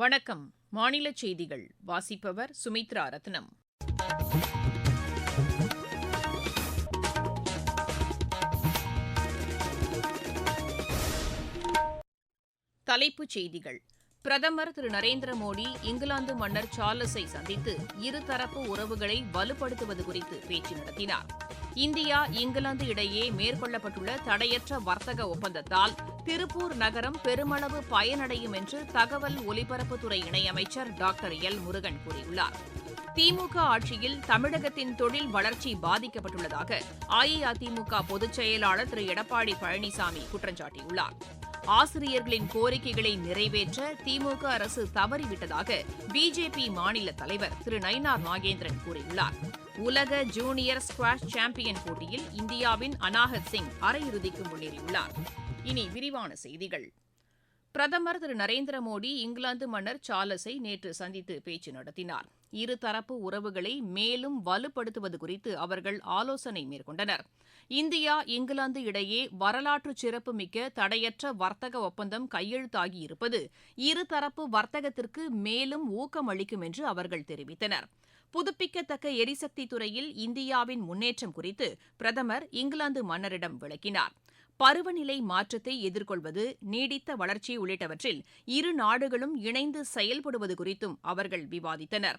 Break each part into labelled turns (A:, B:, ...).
A: வணக்கம் மாநில செய்திகள் வாசிப்பவர் சுமித்ரா ரத்னம் தலைப்புச் செய்திகள் பிரதமர் திரு நரேந்திர மோடி இங்கிலாந்து மன்னர் சார்லஸை சந்தித்து இருதரப்பு உறவுகளை வலுப்படுத்துவது குறித்து பேச்சு நடத்தினார் இந்தியா இங்கிலாந்து இடையே மேற்கொள்ளப்பட்டுள்ள தடையற்ற வர்த்தக ஒப்பந்தத்தால் திருப்பூர் நகரம் பெருமளவு பயனடையும் என்று தகவல் ஒலிபரப்புத்துறை இணையமைச்சர் டாக்டர் எல் முருகன் கூறியுள்ளார் திமுக ஆட்சியில் தமிழகத்தின் தொழில் வளர்ச்சி பாதிக்கப்பட்டுள்ளதாக அஇஅதிமுக பொதுச் செயலாளர் திரு எடப்பாடி பழனிசாமி குற்றம் சாட்டியுள்ளார் ஆசிரியர்களின் கோரிக்கைகளை நிறைவேற்ற திமுக அரசு தவறிவிட்டதாக பிஜேபி மாநில தலைவர் திரு நயினார் நாகேந்திரன் கூறியுள்ளார் உலக ஜூனியர் ஸ்குவாஷ் சாம்பியன் போட்டியில் இந்தியாவின் அனாகத் சிங் அரையிறுதிக்கு முன்னேறியுள்ளார் இனி விரிவான செய்திகள் பிரதமர் திரு நரேந்திர மோடி இங்கிலாந்து மன்னர் சார்லஸை நேற்று சந்தித்து பேச்சு நடத்தினார் இருதரப்பு உறவுகளை மேலும் வலுப்படுத்துவது குறித்து அவர்கள் ஆலோசனை மேற்கொண்டனர் இந்தியா இங்கிலாந்து இடையே வரலாற்று சிறப்புமிக்க தடையற்ற வர்த்தக ஒப்பந்தம் கையெழுத்தாகியிருப்பது இருதரப்பு வர்த்தகத்திற்கு மேலும் ஊக்கம் அளிக்கும் என்று அவர்கள் தெரிவித்தனர் புதுப்பிக்கத்தக்க எரிசக்தி துறையில் இந்தியாவின் முன்னேற்றம் குறித்து பிரதமர் இங்கிலாந்து மன்னரிடம் விளக்கினார் பருவநிலை மாற்றத்தை எதிர்கொள்வது நீடித்த வளர்ச்சி உள்ளிட்டவற்றில் இரு நாடுகளும் இணைந்து செயல்படுவது குறித்தும் அவர்கள் விவாதித்தனர்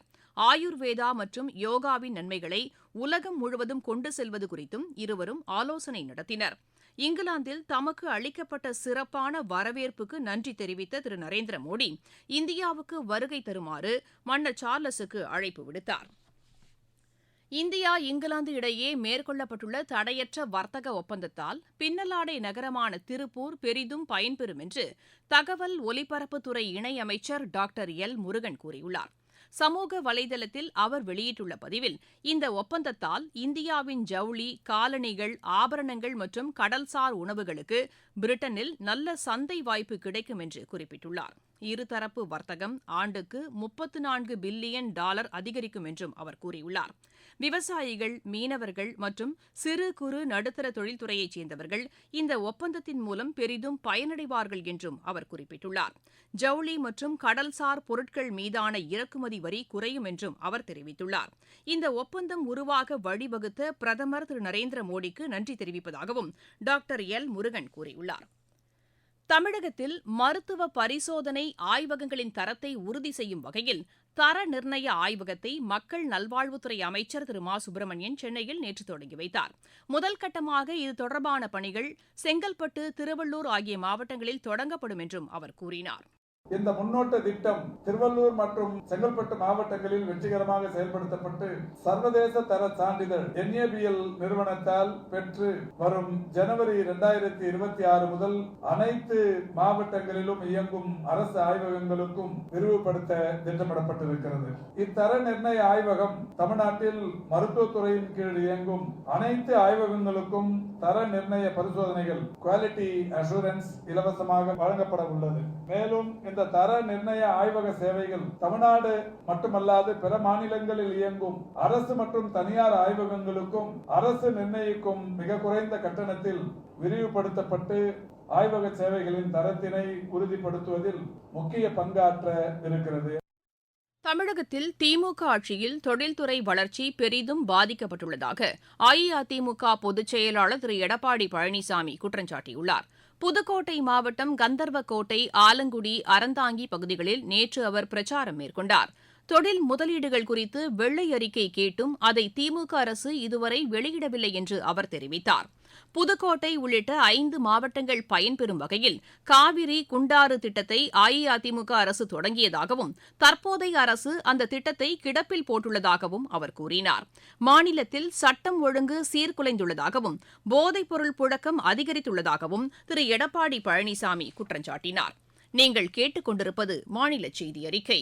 A: ஆயுர்வேதா மற்றும் யோகாவின் நன்மைகளை உலகம் முழுவதும் கொண்டு செல்வது குறித்தும் இருவரும் ஆலோசனை நடத்தினர் இங்கிலாந்தில் தமக்கு அளிக்கப்பட்ட சிறப்பான வரவேற்புக்கு நன்றி தெரிவித்த திரு நரேந்திர மோடி இந்தியாவுக்கு வருகை தருமாறு மன்னர் சார்லஸுக்கு அழைப்பு விடுத்தாா் இந்தியா இங்கிலாந்து இடையே மேற்கொள்ளப்பட்டுள்ள தடையற்ற வர்த்தக ஒப்பந்தத்தால் பின்னலாடை நகரமான திருப்பூர் பெரிதும் பயன்பெறும் என்று தகவல் ஒலிபரப்புத்துறை இணையமைச்சர் டாக்டர் எல் முருகன் கூறியுள்ளார் சமூக வலைதளத்தில் அவர் வெளியிட்டுள்ள பதிவில் இந்த ஒப்பந்தத்தால் இந்தியாவின் ஜவுளி காலணிகள் ஆபரணங்கள் மற்றும் கடல்சார் உணவுகளுக்கு பிரிட்டனில் நல்ல சந்தை வாய்ப்பு கிடைக்கும் என்று குறிப்பிட்டுள்ளாா் இருதரப்பு வர்த்தகம் ஆண்டுக்கு முப்பத்து நான்கு பில்லியன் டாலர் அதிகரிக்கும் என்றும் அவர் கூறியுள்ளார் விவசாயிகள் மீனவர்கள் மற்றும் சிறு குறு நடுத்தர தொழில்துறையைச் சேர்ந்தவர்கள் இந்த ஒப்பந்தத்தின் மூலம் பெரிதும் பயனடைவார்கள் என்றும் அவர் குறிப்பிட்டுள்ளார் ஜவுளி மற்றும் கடல்சார் பொருட்கள் மீதான இறக்குமதி வரி குறையும் என்றும் அவர் தெரிவித்துள்ளார் இந்த ஒப்பந்தம் உருவாக வழிவகுத்த பிரதமர் திரு நரேந்திர மோடிக்கு நன்றி தெரிவிப்பதாகவும் டாக்டர் எல் முருகன் கூறியுள்ளாா் தமிழகத்தில் மருத்துவ பரிசோதனை ஆய்வகங்களின் தரத்தை உறுதி செய்யும் வகையில் தர நிர்ணய ஆய்வகத்தை மக்கள் நல்வாழ்வுத்துறை அமைச்சர் திரு மா சுப்பிரமணியன் சென்னையில் நேற்று தொடங்கி வைத்தார் முதல் கட்டமாக இது தொடர்பான பணிகள் செங்கல்பட்டு திருவள்ளூர் ஆகிய மாவட்டங்களில் தொடங்கப்படும் என்றும் அவர் கூறினாா் இந்த முன்னோட்ட திட்டம் திருவள்ளூர் மற்றும் செங்கல்பட்டு மாவட்டங்களில் வெற்றிகரமாக செயல்படுத்தப்பட்டு சர்வதேச தர சான்றிதழ் என்ஏபிஎல் நிறுவனத்தால் பெற்று வரும் ஜனவரி இரண்டாயிரத்தி இருபத்தி ஆறு முதல் அனைத்து மாவட்டங்களிலும் இயங்கும் அரசு ஆய்வகங்களுக்கும் விரிவுபடுத்த திட்டமிடப்பட்டிருக்கிறது இத்தர நிர்ணய ஆய்வகம் தமிழ்நாட்டில் மருத்துவத்துறையின் கீழ் இயங்கும் அனைத்து ஆய்வகங்களுக்கும் தர நிர்ணய பரிசோதனைகள் குவாலிட்டி அஷூரன்ஸ் இலவசமாக வழங்கப்பட உள்ளது மேலும் இந்த தர நிர்ணய ஆய்வக சேவைகள் தமிழ்நாடு மட்டுமல்லாது பிற மாநிலங்களில் இயங்கும் அரசு மற்றும் தனியார் ஆய்வகங்களுக்கும் அரசு நிர்ணயிக்கும் மிக குறைந்த கட்டணத்தில் விரிவுபடுத்தப்பட்டு ஆய்வக சேவைகளின் தரத்தினை உறுதிப்படுத்துவதில் முக்கிய பங்காற்ற இருக்கிறது தமிழகத்தில் திமுக ஆட்சியில் தொழில்துறை வளர்ச்சி பெரிதும் பாதிக்கப்பட்டுள்ளதாக அஇஅதிமுக பொதுச் செயலாளர் திரு எடப்பாடி பழனிசாமி குற்றம் சாட்டியுள்ளார் புதுக்கோட்டை மாவட்டம் கந்தர்வக்கோட்டை ஆலங்குடி அறந்தாங்கி பகுதிகளில் நேற்று அவர் பிரச்சாரம் மேற்கொண்டாா் தொழில் முதலீடுகள் குறித்து வெள்ளை அறிக்கை கேட்டும் அதை திமுக அரசு இதுவரை வெளியிடவில்லை என்று அவர் தெரிவித்தார் புதுக்கோட்டை உள்ளிட்ட ஐந்து மாவட்டங்கள் பயன்பெறும் வகையில் காவிரி குண்டாறு திட்டத்தை அஇஅதிமுக அரசு தொடங்கியதாகவும் தற்போதைய அரசு அந்த திட்டத்தை கிடப்பில் போட்டுள்ளதாகவும் அவர் கூறினார் மாநிலத்தில் சட்டம் ஒழுங்கு சீர்குலைந்துள்ளதாகவும் போதைப்பொருள் புழக்கம் அதிகரித்துள்ளதாகவும் திரு எடப்பாடி பழனிசாமி குற்றஞ்சாட்டினார் நீங்கள் கேட்டுக்கொண்டிருப்பது மாநில செய்தி அறிக்கை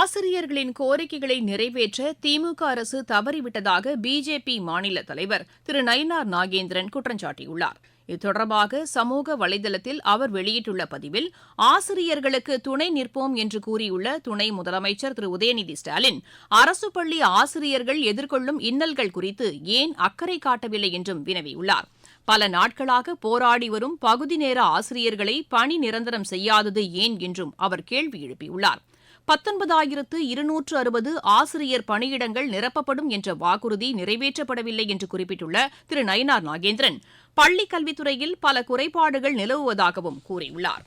B: ஆசிரியர்களின் கோரிக்கைகளை நிறைவேற்ற திமுக அரசு தவறிவிட்டதாக பிஜேபி மாநில தலைவர் திரு நயினார் நாகேந்திரன் குற்றம் சாட்டியுள்ளார்
A: இதுதொடர்பாக சமூக வலைதளத்தில் அவர் வெளியிட்டுள்ள பதிவில் ஆசிரியர்களுக்கு துணை
B: நிற்போம் என்று கூறியுள்ள துணை முதலமைச்சர் திரு உதயநிதி ஸ்டாலின் அரசு பள்ளி ஆசிரியர்கள் எதிர்கொள்ளும் இன்னல்கள் குறித்து ஏன் அக்கறை காட்டவில்லை என்றும் வினவியுள்ளார்
A: பல நாட்களாக போராடி வரும் பகுதி நேர ஆசிரியர்களை பணி நிரந்தரம் செய்யாதது ஏன்
B: என்றும் அவர் கேள்வி எழுப்பியுள்ளார்
A: பத்தொன்பதாயிரத்து இருநூற்று அறுபது ஆசிரியர் பணியிடங்கள் நிரப்பப்படும் என்ற வாக்குறுதி
B: நிறைவேற்றப்படவில்லை என்று குறிப்பிட்டுள்ள திரு நயினார் நாகேந்திரன் பள்ளிக் கல்வித்துறையில் பல குறைபாடுகள் நிலவுவதாகவும் கூறியுள்ளார்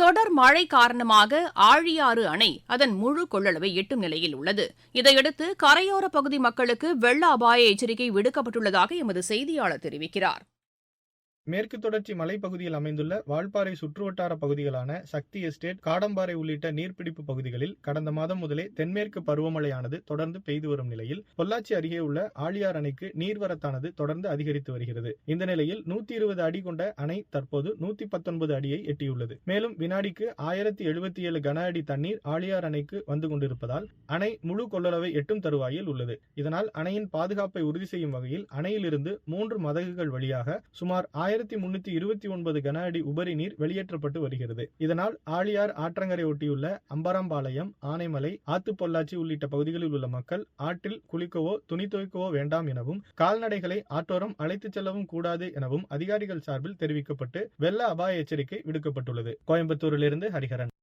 A: தொடர் மழை காரணமாக ஆழியாறு அணை அதன் முழு கொள்ளளவை எட்டும் நிலையில்
B: உள்ளது இதையடுத்து கரையோர பகுதி மக்களுக்கு வெள்ள அபாய எச்சரிக்கை விடுக்கப்பட்டுள்ளதாக எமது செய்தியாளர் தெரிவிக்கிறார்
A: மேற்கு தொடர்ச்சி மலைப்பகுதியில் அமைந்துள்ள வால்பாறை சுற்றுவட்டார
C: பகுதிகளான சக்தி எஸ்டேட் காடம்பாறை உள்ளிட்ட நீர்பிடிப்பு பகுதிகளில் கடந்த மாதம் முதலே தென்மேற்கு பருவமழையானது தொடர்ந்து பெய்து வரும் நிலையில் பொள்ளாச்சி அருகே உள்ள ஆழியார் அணைக்கு நீர்வரத்தானது தொடர்ந்து அதிகரித்து வருகிறது
A: இந்த நிலையில் நூத்தி இருபது அடி கொண்ட அணை தற்போது நூத்தி பத்தொன்பது அடியை எட்டியுள்ளது மேலும் வினாடிக்கு ஆயிரத்தி எழுபத்தி
C: ஏழு கன அடி தண்ணீர் ஆழியார் அணைக்கு வந்து கொண்டிருப்பதால் அணை முழு கொள்ளளவை எட்டும் தருவாயில் உள்ளது
A: இதனால் அணையின்
C: பாதுகாப்பை உறுதி செய்யும் வகையில் அணையிலிருந்து மூன்று மதகுகள் வழியாக சுமார் ஆயிரம் ஆயிரத்தி முன்னூத்தி இருபத்தி ஒன்பது கன அடி உபரி நீர் வெளியேற்றப்பட்டு வருகிறது
A: இதனால் ஆழியார் ஆற்றங்கரை ஒட்டியுள்ள அம்பாரம்பாளையம் ஆனைமலை ஆத்துப்பொள்ளாச்சி உள்ளிட்ட பகுதிகளில் உள்ள மக்கள் ஆற்றில் குளிக்கவோ துணி துவைக்கவோ வேண்டாம் எனவும் கால்நடைகளை ஆட்டோரம் அழைத்துச் செல்லவும் கூடாது எனவும் அதிகாரிகள் சார்பில் தெரிவிக்கப்பட்டு வெள்ள அபாய எச்சரிக்கை விடுக்கப்பட்டுள்ளது கோயம்புத்தூரிலிருந்து ஹரிஹரன்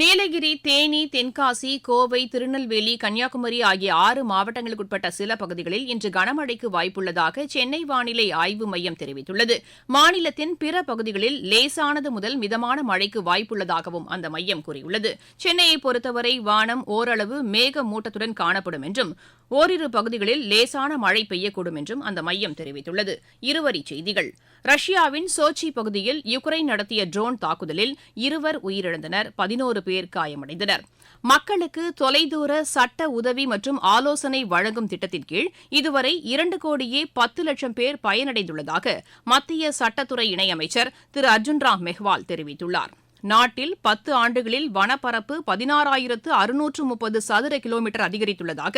A: நீலகிரி தேனி தென்காசி கோவை திருநெல்வேலி கன்னியாகுமரி ஆகிய ஆறு மாவட்டங்களுக்குட்பட்ட சில பகுதிகளில் இன்று கனமழைக்கு வாய்ப்புள்ளதாக சென்னை வானிலை ஆய்வு மையம் தெரிவித்துள்ளது மாநிலத்தின் பிற பகுதிகளில் லேசானது முதல் மிதமான மழைக்கு வாய்ப்புள்ளதாகவும் அந்த மையம் கூறியுள்ளது சென்னையை பொறுத்தவரை வானம் ஓரளவு மேகமூட்டத்துடன் காணப்படும் என்றும் ஒரிரு பகுதிகளில் லேசான மழை பெய்யக்கூடும் என்றும் அந்த மையம் தெரிவித்துள்ளது இருவரி செய்திகள் ரஷ்யாவின் சோச்சி பகுதியில் யுக்ரைன் நடத்திய ட்ரோன் தாக்குதலில் இருவர் உயிரிழந்தனர் பதினோரு பேர் காயமடைந்தனர் மக்களுக்கு தொலைதூர சட்ட உதவி மற்றும் ஆலோசனை வழங்கும் திட்டத்தின் கீழ் இதுவரை இரண்டு கோடியே பத்து லட்சம் பேர் பயனடைந்துள்ளதாக மத்திய சட்டத்துறை இணையமைச்சர் திரு அர்ஜுன் ராம் மெஹ்வால் தெரிவித்துள்ளாா் நாட்டில் பத்து ஆண்டுகளில் வனப்பரப்பு பதினாறாயிரத்து அறுநூற்று முப்பது சதுர கிலோமீட்டர் அதிகரித்துள்ளதாக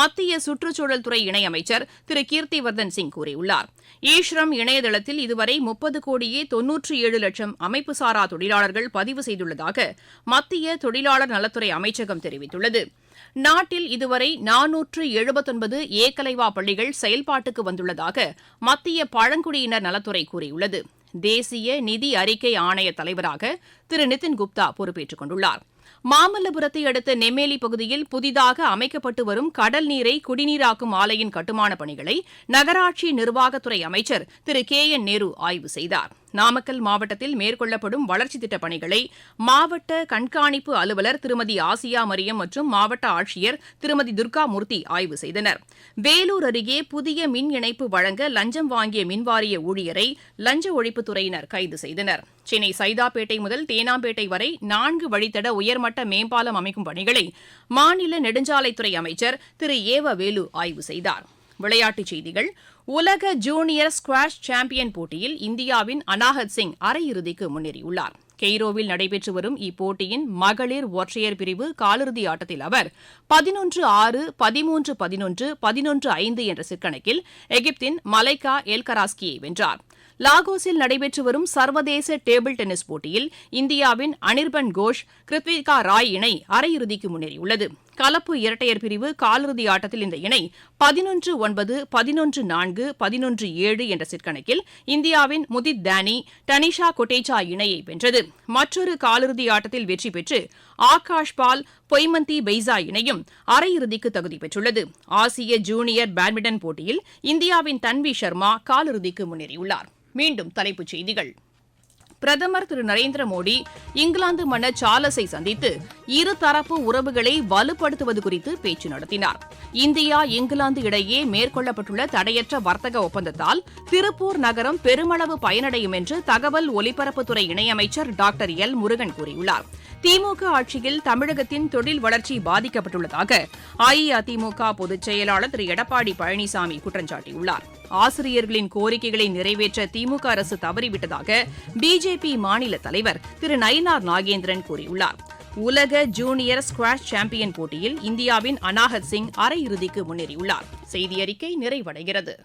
A: மத்திய சுற்றுச்சூழல் துறை இணையமைச்சர் திரு கீர்த்திவர்தன் சிங் கூறியுள்ளார் ஈஸ்ரம் இணையதளத்தில் இதுவரை முப்பது கோடியே தொன்னூற்றி ஏழு லட்சம் அமைப்பு சாரா தொழிலாளர்கள் பதிவு செய்துள்ளதாக மத்திய தொழிலாளர் நலத்துறை அமைச்சகம் தெரிவித்துள்ளது நாட்டில் இதுவரை நானூற்று எழுபத்தொன்பது ஏக்கலைவா பள்ளிகள் செயல்பாட்டுக்கு வந்துள்ளதாக மத்திய பழங்குடியினர் நலத்துறை கூறியுள்ளது தேசிய நிதி அறிக்கை ஆணைய தலைவராக திரு நிதின் குப்தா பொறுப்பேற்றுக் கொண்டுள்ளார் மாமல்லபுரத்தை அடுத்த நெம்மேலி பகுதியில் புதிதாக அமைக்கப்பட்டு வரும் கடல் நீரை குடிநீராக்கும் ஆலையின் கட்டுமான பணிகளை நகராட்சி நிர்வாகத்துறை அமைச்சர் திரு கே என் நேரு ஆய்வு செய்தார் நாமக்கல் மாவட்டத்தில் மேற்கொள்ளப்படும் வளர்ச்சித் திட்டப் பணிகளை மாவட்ட கண்காணிப்பு அலுவலர் திருமதி ஆசியா மரியம் மற்றும் மாவட்ட ஆட்சியர் திருமதி துர்காமூர்த்தி ஆய்வு செய்தனர் வேலூர் அருகே புதிய மின் இணைப்பு வழங்க லஞ்சம் வாங்கிய மின்வாரிய ஊழியரை லஞ்ச ஒழிப்புத்துறையினர் கைது செய்தனா் சென்னை சைதாப்பேட்டை முதல் தேனாம்பேட்டை வரை நான்கு வழித்தட உயர்மட்ட
D: மேம்பாலம் அமைக்கும் பணிகளை மாநில நெடுஞ்சாலைத்துறை அமைச்சர் திரு ஏவ வேலு ஆய்வு செய்தார் விளையாட்டுச் செய்திகள் உலக ஜூனியர் ஸ்குவாஷ் சாம்பியன் போட்டியில் இந்தியாவின் அனாகத் சிங் அரையிறுதிக்கு முன்னேறியுள்ளார் கெய்ரோவில் நடைபெற்று வரும் இப்போட்டியின் மகளிர் ஒற்றையர் பிரிவு காலிறுதி ஆட்டத்தில் அவர் பதினொன்று ஆறு பதிமூன்று பதினொன்று பதினொன்று ஐந்து என்ற சிற்கணக்கில் எகிப்தின் மலைக்கா எல்கராஸ்கியை வென்றாா் லாகோஸில் நடைபெற்று வரும் சர்வதேச டேபிள் டென்னிஸ் போட்டியில் இந்தியாவின் அனிர்பன் கோஷ் கிருத்விகா ராய்
A: இணை அரையிறுதிக்கு முன்னேறியுள்ளது கலப்பு இரட்டையர் பிரிவு காலிறுதி ஆட்டத்தில் இந்த இணை பதினொன்று ஒன்பது பதினொன்று நான்கு பதினொன்று ஏழு என்ற சிற்கணக்கில் இந்தியாவின் முதித் தானி டனிஷா கொட்டேச்சா இணையை வென்றது மற்றொரு காலிறுதி ஆட்டத்தில் வெற்றி பெற்று ஆகாஷ் பால் பொய்மந்தி பெய்சா இணையும் அரையிறுதிக்கு தகுதி பெற்றுள்ளது ஆசிய ஜூனியர் பேட்மிண்டன் போட்டியில் இந்தியாவின் தன்வி சர்மா காலிறுதிக்கு முன்னேறியுள்ளார் மீண்டும் தலைப்புச் செய்திகள் பிரதமர் திரு நரேந்திர மோடி இங்கிலாந்து மன்னர் சார்லஸை சந்தித்து இருதரப்பு உறவுகளை வலுப்படுத்துவது குறித்து பேச்சு நடத்தினார் இந்தியா இங்கிலாந்து இடையே மேற்கொள்ளப்பட்டுள்ள தடையற்ற வர்த்தக ஒப்பந்தத்தால் திருப்பூர் நகரம் பெருமளவு பயனடையும் என்று தகவல் ஒலிபரப்புத்துறை இணையமைச்சர் டாக்டர் எல் முருகன் கூறியுள்ளார் திமுக ஆட்சியில் தமிழகத்தின் தொழில் வளர்ச்சி பாதிக்கப்பட்டுள்ளதாக அஇஅதிமுக பொதுச் செயலாளர் திரு எடப்பாடி பழனிசாமி குற்றம் சாட்டியுள்ளாா் ஆசிரியர்களின் கோரிக்கைகளை நிறைவேற்ற திமுக அரசு தவறிவிட்டதாக பிஜேபி மாநில தலைவர் திரு நயினார் நாகேந்திரன் கூறியுள்ளார் உலக ஜூனியர் ஸ்குவாஷ் சாம்பியன் போட்டியில் இந்தியாவின் அனாகத் சிங் அரையிறுதிக்கு முன்னேறியுள்ளார் செய்தி அறிக்கை நிறைவடைகிறது